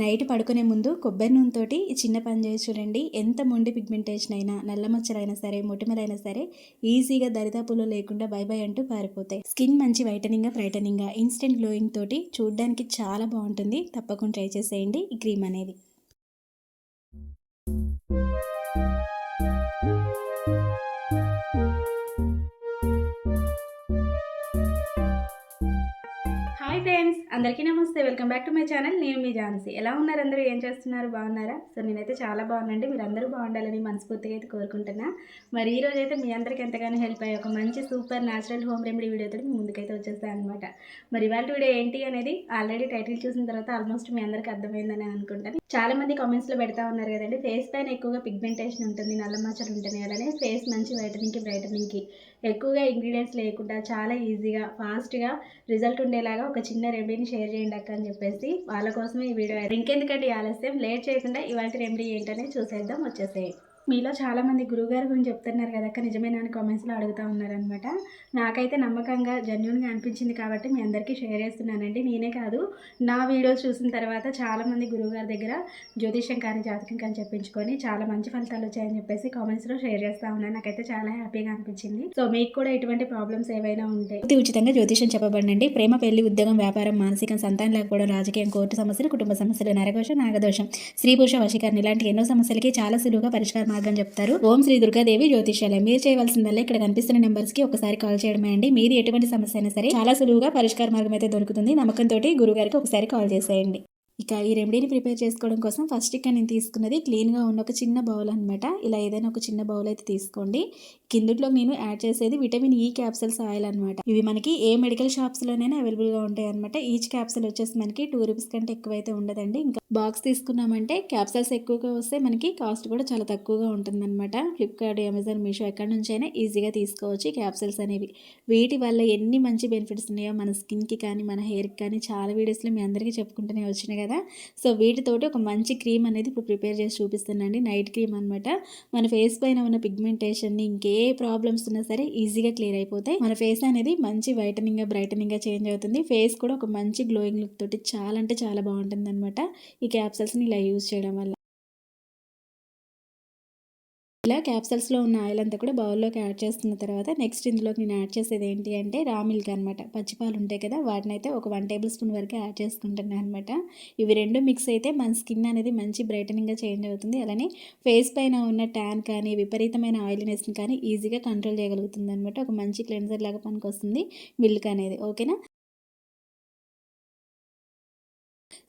Night పడుకునే ముందు కొబ్బరి నూనెతో ఈ చిన్న పని చేసి చూడండి. ఎంత మొండి పిగ్మెంటేషన్ అయినా నల్ల మచ్చలైనా సరే మొటిమలైనా సరే ఈజీగా దరిదాపులు లేకుండా బై బై అంటూ పారిపోతాయి. స్కిన్ మంచి వైటనింగ్ బ్రైటనింగ్ ఇన్స్టెంట్ గ్లోయింగ్ తోటి చూడడానికి చాలా బాగుంటుంది. తప్పకుండా ట్రై చేసేయండి. ఈ క్రీమ్ అనేది. అందరికీ నమస్తే. Welcome back to my channel. నేను మీ ఝాన్సీ. ఎలా ఉన్నారు అందరూ? ఏం చేస్తున్నారు? బాగున్నారా? సో నేనైతే చాలా బాగున్నాండి మీరు అందరూ బాగుండాలని మనస్ఫూర్తిగా అయితే కోరుకుంటున్నా. మరి ఈ రోజు అయితే మీ అందరికీ ఎంతగానో హెల్ప్ అయ్యే ఒక మంచి సూపర్ న్యాచురల్ హోమ్ రెమెడీ వీడియోతో మీ ముందుకైతే వచ్చేస్తాను అనమాట మరి ఇవాళ వీడియో ఏంటి అనేది ఆల్రెడీ టైటిల్ చూసిన తర్వాత ఆల్మోస్ట్ మీ అందరికీ అర్థమైందని అనుకుంటాను. చాలా మంది కామెంట్స్లో పెడతా ఉన్నారు కదండి. ఫేస్ పైన ఎక్కువగా పిగ్మెంటేషన్ ఉంటుంది నల్ల మచ్చలు ఉంటుంది అలానే ఫేస్ మంచి వైటనింగ్కి బ్రైటనింగ్కి. ఎక్కువగా ఇంగ్రీడియంట్స్ లేకుండా చాలా ఈజీగా ఫాస్ట్గా రిజల్ట్ ఉండేలాగా ఒక చిన్న రెమెడీని షేర్ చేయండి అక్క అని చెప్పేసి వాళ్ళ కోసమే ఈ వీడియో ఇంకెందుకంటే ఆలస్యం? లేట్ చేయకుండా ఇవాళ రెమెడీ ఏంటనే చూసేద్దాం వచ్చేసేయి. మీలో చాలామంది గురువుగారి గురించి చెప్తున్నారు కదా నిజమేనా అని కామెంట్స్లో అడుగుతూ ఉన్నారనమాట నాకైతే నమ్మకంగా జెన్యున్గా అనిపించింది కాబట్టి మీ అందరికీ షేర్ చేస్తున్నానండి. నేనే కాదు నా వీడియోస్ చూసిన తర్వాత చాలామంది గురువుగారి దగ్గర జ్యోతిష్యం కానీ జాతకం కానీ చెప్పించుకొని చాలా మంచి ఫలితాలు వచ్చాయని చెప్పేసి కామెంట్స్లో షేర్ చేస్తూ ఉన్నాను. నాకైతే చాలా హ్యాపీగా అనిపించింది. సో మీకు కూడా ఎటువంటి ప్రాబ్లమ్స్ ఏవైనా ఉంటే ఉచితంగా జ్యోతిషం చెప్పబడండి. ప్రేమ పెళ్ళి ఉద్యోగం వ్యాపారం మానసికం సంతానం లేకపోవడం రాజకీయం కోర్టు సమస్యలు కుటుంబ సమస్యలు నరకోశం నాగదోషం స్త్రీ పురుష వశీకరణ ఇలాంటి ఎన్నో సమస్యలకి చాలా సులువుగా పరిష్కారం మార్గం చెప్తారు. ఓం శ్రీ దుర్గాదేవి జ్యోతిషాలయం మీరు చేయవలసిందల్లా ఇక్కడ కనిపిస్తున్న నెంబర్స్కి ఒకసారి కాల్ చేయడమే అండి. మీది ఎటువంటి సమస్య అయినా సరే చాలా సులువుగా పరిష్కార మార్గం అయితే దొరుకుతుంది. నమ్మకంతో గురుగారికి ఒకసారి కాల్ చేసేయండి. ఇక ఈ రెమెడీని ప్రిపేర్ చేసుకోవడం కోసం ఫస్ట్ ఇక్కడ నేను తీసుకున్నది క్లీన్గా ఉన్న ఒక చిన్న బౌల్ అనమాట ఇలా ఏదైనా ఒక చిన్న బౌల్ అయితే తీసుకోండి. కిందట్లో నేను యాడ్ చేసేది విటమిన్ ఈ క్యాప్సల్స్ ఆయిల్ అనమాట ఇవి మనకి ఏ మెడికల్ షాప్స్లోనైనా అవైలబుల్గా ఉంటాయి అనమాట ఈచ్ క్యాప్సల్ వచ్చేసి మనకి టూ రూపీస్ కంటే ఎక్కువైతే ఉండదండి. ఇంకా బాక్స్ తీసుకున్నామంటే క్యాప్సల్స్ ఎక్కువగా వస్తే మనకి కాస్ట్ కూడా చాలా తక్కువగా ఉంటుందన్నమాట. ఫ్లిప్కార్ట్ అమెజాన్ మీషో ఎక్కడి నుంచైనా ఈజీగా తీసుకోవచ్చు క్యాప్సల్స్ అనేవి. వీటి వల్ల ఎన్ని మంచి బెనిఫిట్స్ ఉన్నాయో మన స్కిన్కి కానీ మన హెయిర్కి కానీ చాలా వీడియోస్లో మీ అందరికీ చెప్పుకుంటూనే వచ్చినాయి కదా. సో వీటితోటి ఒక మంచి క్రీమ్ అనేది ఇప్పుడు ప్రిపేర్ చేసి చూపిస్తానండి నైట్ క్రీమ్ అనమాట మన ఫేస్ పైన ఉన్న పిగ్మెంటేషన్ని ఇంకే ప్రాబ్లమ్స్ ఉన్నా సరే ఈజీగా క్లియర్ అయిపోతాయి. మన ఫేస్ అనేది మంచి వైటనింగ్గా బ్రైటనింగ్గా చేంజ్ అవుతుంది. ఫేస్ కూడా ఒక మంచి గ్లోయింగ్ లుక్ తోటి చాలా అంటే చాలా బాగుంటుంది అనమాట ఈ క్యాప్సల్స్ని ఇలా యూజ్ చేయడం వల్ల. ఇలా క్యాప్సల్స్లో ఉన్న ఆయిల్ అంతా కూడా బౌల్లోకి యాడ్ చేస్తున్న తర్వాత నెక్స్ట్ ఇందులోకి నేను యాడ్ చేసేది ఏంటి అంటే రా మిల్క్ అనమాట పచ్చిపాలు ఉంటాయి కదా వాటిని అయితే ఒక వన్ టేబుల్ స్పూన్ వరకు యాడ్ చేసుకుంటున్నాను అనమాట ఇవి రెండు మిక్స్ అయితే మన స్కిన్ అనేది మంచి బ్రైటనింగ్గా చేంజ్ అవుతుంది. అలానే ఫేస్ పైన ఉన్న ట్యాన్ కానీ విపరీతమైన ఆయిల్నెస్ని కానీ ఈజీగా కంట్రోల్ చేయగలుగుతుంది అనమాట ఒక మంచి క్లెన్సర్ లాగా పనికి వస్తుంది మిల్క్ అనేది. ఓకేనా?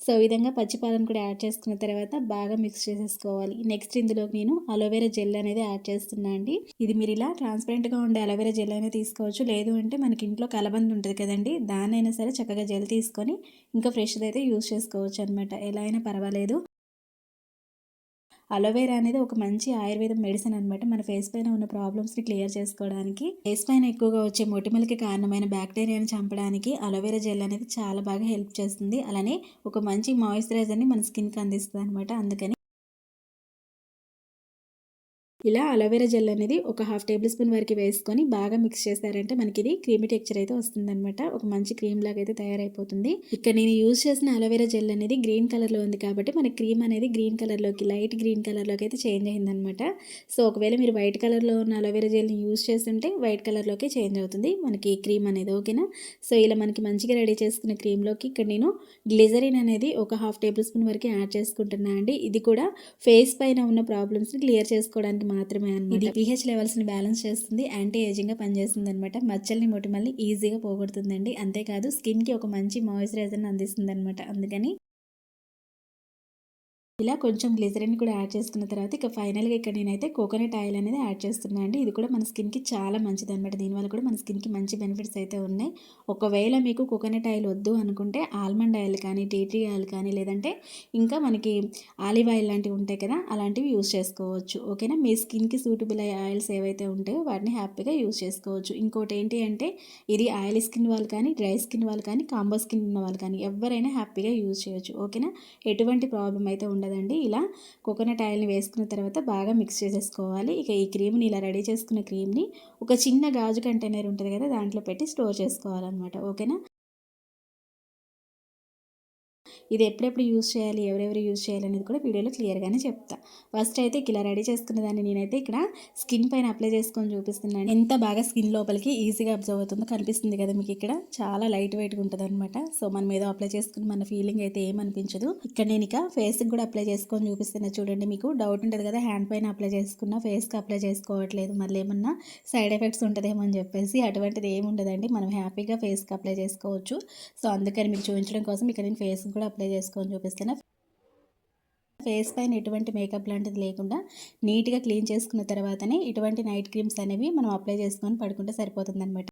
సో ఈ విధంగా పచ్చిపాలను కూడా యాడ్ చేసుకున్న తర్వాత బాగా మిక్స్ చేసేసుకోవాలి. నెక్స్ట్ ఇందులో నేను అలోవెరా జెల్ అనేది యాడ్ చేస్తున్నా అండి. ఇది మీరు ఇలా ట్రాన్స్పరెంట్గా ఉండే అలోవెరా జెల్ అనేది తీసుకోవచ్చు. లేదు అంటే మనకి ఇంట్లో కలబంద ఉంటుంది కదండి దానైనా సరే చక్కగా జెల్ తీసుకొని ఇంకా ఫ్రెష్ది అయితే యూస్ చేసుకోవచ్చు అనమాట ఎలా అయినా పర్వాలేదు. అలోవేరా అనేది ఒక మంచి ఆయుర్వేదం మెడిసిన్ అనమాట మన ఫేస్ పైన ఉన్న ప్రాబ్లమ్స్ని క్లియర్ చేసుకోవడానికి ఫేస్ పైన ఎక్కువగా వచ్చే మొటిమలకి కారణమైన బ్యాక్టీరియాని చంపడానికి అలోవేరా జెల్ అనేది చాలా బాగా హెల్ప్ చేస్తుంది. అలానే ఒక మంచి మాయిశ్చరైజర్ని మన స్కిన్కి అందిస్తుంది అనమాట అందుకని ఇలా అలోవెరా జెల్ అనేది ఒక హాఫ్ టేబుల్ స్పూన్ వరకు వేసుకొని బాగా మిక్స్ చేశారంటే మనకి ఇది క్రీమీ టెక్చర్ అయితే వస్తుందన్నమాట. ఒక మంచి క్రీమ్ లాగా అయితే తయారైపోతుంది. ఇక్కడ నేను యూజ్ చేసిన అలోవెరా జెల్ అనేది గ్రీన్ కలర్లో ఉంది కాబట్టి మన క్రీమ్ అనేది గ్రీన్ కలర్లోకి లైట్ గ్రీన్ కలర్లోకి అయితే చేంజ్ అయిందనమాట సో ఒకవేళ మీరు వైట్ కలర్లో ఉన్న అలోవెరా జెల్ని యూజ్ చేస్తుంటే వైట్ కలర్లోకి చేంజ్ అవుతుంది. మనకి క్రీమ్ అనేది ఓకేనా? సో ఇలా మనకి మంచిగా రెడీ చేసుకున్న క్రీమ్లోకి ఇక్కడ నేను గ్లిజరిన్ అనేది ఒక హాఫ్ టేబుల్ స్పూన్ వరకు యాడ్ చేసుకుంటున్నా అండి. ఇది కూడా ఫేస్ పైన ఉన్న ప్రాబ్లమ్స్ని క్లియర్ చేసుకోవడానికి మాత్రమే అనమాట ఇది పిహెచ్ లెవెల్స్ని బ్యాలెన్స్ చేస్తుంది యాంటీ ఏజింగ్గా పనిచేస్తుంది అనమాట మచ్చల్ని మొటిమల్ని ఈజీగా పోగొడుతుందండి. అంతేకాదు స్కిన్కి ఒక మంచి మాయిశ్చరైజర్ని అందిస్తుంది అనమాట అందుకని ఇలా కొంచెం గ్లిజరిన్ కూడా యాడ్ చేసుకున్న తర్వాత ఇక ఫైనల్గా ఇక్కడ నేనైతే కోకోనట్ ఆయిల్ అనేది యాడ్ చేస్తున్నాను అండి. ఇది కూడా మన స్కిన్కి చాలా మంచిది అనమాట దీనివల్ల కూడా మన స్కిన్కి మంచి బెనిఫిట్స్ అయితే ఉన్నాయి. ఒకవేళ మీకు కోకోనట్ ఆయిల్ వద్దు అనుకుంటే ఆల్మండ్ ఆయిల్ కానీ టీ ఆయిల్ కానీ లేదంటే ఇంకా మనకి ఆలివ్ ఆయిల్ లాంటివి ఉంటాయి కదా అలాంటివి యూస్ చేసుకోవచ్చు. ఓకేనా? మీ స్కిన్కి సూటబుల్ అయ్యే ఆయిల్స్ ఏవైతే ఉంటాయో వాటిని హ్యాపీగా యూస్ చేసుకోవచ్చు. ఇంకోటి ఏంటి అంటే ఇది ఆయిల్ స్కిన్ వాళ్ళు కానీ డ్రై స్కిన్ వాళ్ళు కానీ కాంబో స్కిన్ ఉన్న వాళ్ళు కానీ ఎవరైనా హ్యాపీగా యూజ్ చేయొచ్చు. ఓకేనా? ఎటువంటి ప్రాబ్లం అయితే ఉండదు. కదండి ఇలా కోకోనట్ ఆయిల్ని వేసుకున్న తర్వాత బాగా మిక్స్ చేసేసుకోవాలి. ఇక ఈ క్రీమ్ని ఇలా రెడీ చేసుకున్న క్రీమ్ని ఒక చిన్న గాజు కంటైనర్ ఉంటుంది కదా దాంట్లో పెట్టి స్టోర్ చేసుకోవాలన్నమాట. ఓకేనా? ఇది ఎప్పుడెప్పుడు యూస్ చేయాలి ఎవరెవరు యూస్ చేయాలి అనేది కూడా వీడియోలో క్లియర్గానే చెప్తా. ఫస్ట్ అయితే ఇలా రెడీ చేసుకున్న దాన్ని నేనైతే ఇక్కడ స్కిన్ పైన అప్లై చేసుకొని చూపిస్తున్నాను. ఎంత బాగా స్కిన్ లోపలికి ఈజీగా అబ్జర్వ్ అవుతుందో కనిపిస్తుంది కదా మీకు ఇక్కడ. చాలా లైట్ వెయిట్గా ఉంటుంది అనమాట సో మనం ఏదో అప్లై చేసుకుని మన ఫీలింగ్ అయితే ఏమనిపించదు ఇక్కడ నేను ఇక ఫేస్కి కూడా అప్లై చేసుకొని చూపిస్తున్నా. చూడండి మీకు డౌట్ ఉంటుంది కదా హ్యాండ్ పైన అప్లై చేసుకున్న ఫేస్కి అప్లై చేసుకోవట్లేదు. మళ్ళీ ఏమన్నా సైడ్ ఎఫెక్ట్స్ ఉంటుందేమో అని చెప్పేసి అటువంటిది ఏమి ఉండదండి. మనం హ్యాపీగా ఫేస్కి అప్లై చేసుకోవచ్చు. సో అందుకని మీకు చూపించడం కోసం ఇక్కడ నేను ఫేస్కి కూడా అప్లై చేసుకొని చూపిస్తాను ఫేస్ పైన ఎటువంటి మేకప్ లాంటిది లేకుండా నీట్గా క్లీన్ చేసుకున్న తర్వాతనే ఇటువంటి నైట్ క్రీమ్స్ అనేవి మనం అప్లై చేసుకొని పడుకుంటే సరిపోతుంది అనమాట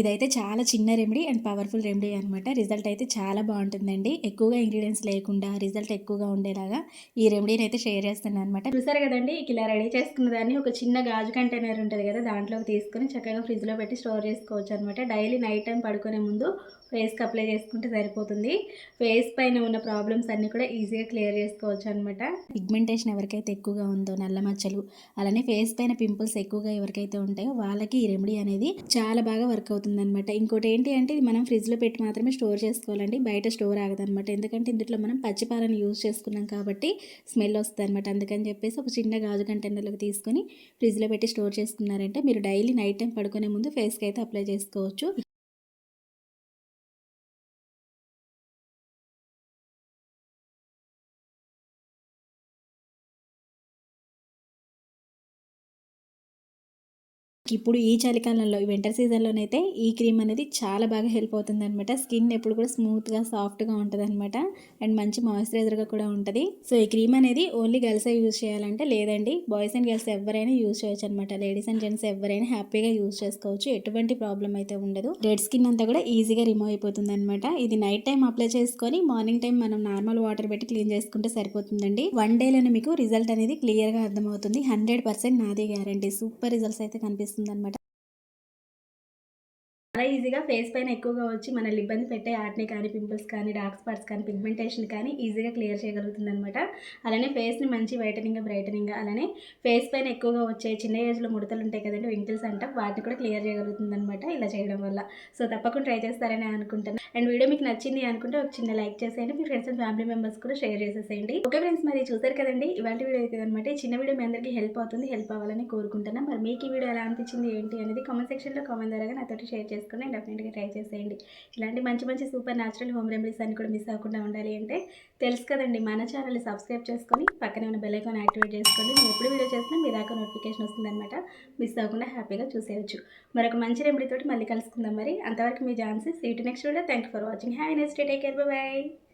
ఇదైతే చాలా చిన్న రెమెడీ అండ్ పవర్ఫుల్ రెమెడీ అనమాట రిజల్ట్ అయితే చాలా బాగుంటుందండి. ఎక్కువగా ఇంగ్రీడియంట్స్ లేకుండా రిజల్ట్ ఎక్కువగా ఉండేలాగా ఈ రెమెడీని అయితే షేర్ చేస్తాను అనమాట చూసారు కదండి? ఇలా రెడీ చేసుకున్న దాన్ని ఒక చిన్న గాజు కంటైనర్ ఉంటుంది కదా దాంట్లోకి తీసుకొని చక్కగా ఫ్రిడ్జ్లో పెట్టి స్టోర్ చేసుకోవచ్చు అనమాట డైలీ నైట్ టైం పడుకునే ముందు ఫేస్కి అప్లై చేసుకుంటే సరిపోతుంది. ఫేస్ పైన ఉన్న ప్రాబ్లమ్స్ అన్నీ కూడా ఈజీగా క్లియర్ చేసుకోవచ్చు అనమాట పిగ్మెంటేషన్ ఎవరికైతే ఎక్కువగా ఉందో నల్ల మచ్చలు అలానే ఫేస్ పైన పింపుల్స్ ఎక్కువగా ఎవరికైతే ఉంటాయో వాళ్ళకి ఈ రెమెడీ అనేది చాలా బాగా వర్క్ అవుతుంది అనమాట ఇంకోటి ఏంటి అంటే ఇది మనం ఫ్రిడ్జ్లో పెట్టి మాత్రమే స్టోర్ చేసుకోవాలండి. బయట స్టోర్ ఆగదనమాట ఎందుకంటే ఇందులో మనం పచ్చిపాలను యూజ్ చేసుకున్నాం కాబట్టి స్మెల్ వస్తుంది అనమాట అందుకని చెప్పేసి ఒక చిన్న గాజు కంటైనర్లోకి తీసుకొని ఫ్రిడ్జ్లో పెట్టి స్టోర్ చేసుకున్నారంటే మీరు డైలీ నైట్ టైం పడుకునే ముందు ఫేస్కి అయితే అప్లై చేసుకోవచ్చు. ఇప్పుడు ఈ చలికాలంలో వింటర్ సీజన్లోనైతే ఈ క్రీమ్ అనేది చాలా బాగా హెల్ప్ అవుతుంది అనమాట స్కిన్ ఎప్పుడు కూడా స్మూత్గా సాఫ్ట్గా ఉంటుంది అనమాట అండ్ మంచి మాయిశ్చరైజర్గా కూడా ఉంటుంది. సో ఈ క్రీమ్ అనేది ఓన్లీ గర్ల్సే యూజ్ చేయాలంటే లేదండి బాయ్స్ అండ్ గర్ల్స్ ఎవరైనా యూజ్ చేయొచ్చు అనమాట లేడీస్ అండ్ జెంట్స్ ఎవరైనా హ్యాపీగా యూజ్ చేసుకోవచ్చు. ఎటువంటి ప్రాబ్లం అయితే ఉండదు. రెడ్ స్కిన్ అంతా కూడా ఈజీగా రిమూవ్ అయిపోతుంది అనమాట ఇది నైట్ టైం అప్లై చేసుకొని మార్నింగ్ టైం మనం నార్మల్ వాటర్ పెట్టి క్లీన్ చేసుకుంటే సరిపోతుందండి. వన్ డేలోనే మీకు రిజల్ట్ అనేది క్లియర్గా అర్థమవుతుంది. హండ్రెడ్ పర్సెంట్ నాదే గ్యారంటీ సూపర్ రిజల్ట్స్ అయితే కనిపిస్తుంది అనమాట చాలా ఈజీగా ఫేస్ పైన ఎక్కువగా వచ్చి మనల్ని ఇబ్బంది పెట్టే యాక్నే కానీ పింపుల్స్ కానీ డార్క్ స్పాట్స్ కానీ పిగ్మెంటేషన్ కానీ ఈజీగా క్లియర్ చేయగలుగుతుంది అనమాట అలానే ఫేస్ని మంచి వైటనింగ్ బ్రైటనింగ్ అలానే ఫేస్ పైన ఎక్కువగా వచ్చే చిన్న ఏజ్లో ముడతలు ఉంటాయి కదండి వింకిల్స్ అంట వాటిని కూడా క్లియర్ చేయగలుగుతుంది అనమాట ఇలా చేయడం వల్ల. సో తప్పకుండా ట్రై చేస్తారని అనుకుంటాను అండ్ వీడియో మీకు నచ్చింది అనుకుంటే ఒక చిన్న లైక్ చేసేయండి మీ ఫ్రెండ్స్ అండ్ ఫ్యామిలీ మెంబర్స్ కూడా షేర్ చేసేసేయండి. ఓకే ఫ్రెండ్స్ మరి చూసారు కదండి ఇవాళ వీడియో అయితే అనమాట చిన్న వీడియో మీ అందరికీ హెల్ప్ అవుతుంది హెల్ప్ అవ్వాలని కోరుకుంటున్నాను మరి మీకు ఈ వీడియో ఎలా అనిపించింది ఏంటి అనేది కామెంట్ సెక్షన్లో కామెంట్ ద్వారా నాతో షేర్ చేస్తాను చేసుకుని డెఫినెట్గా ట్రై చేసేయండి. ఇలాంటి మంచి మంచి సూపర్ న్యాచురల్ హోమ్ రెమెడీస్ అన్ని కూడా మిస్ అవ్వకుండా ఉండాలి అంటే తెలుసు కదండి మన ఛానల్ని సబ్స్క్రైబ్ చేసుకొని పక్కనే ఉన్న బెల్ ఐకాన్ యాక్టివేట్ చేసుకోండి. నేను ఎప్పుడు వీడియో చేసినా మీ దాకా నోటిఫికేషన్ వస్తుందన్నమాట. మిస్ అవ్వకుండా హ్యాపీగా చూసేయచ్చు. మరొక మంచి రెమెడీతో మళ్ళీ కలుసుకుందాం మరి. అంతవరకు మీ Jhansi see at next video. Thank for watching. Have next day. Take care. Bye.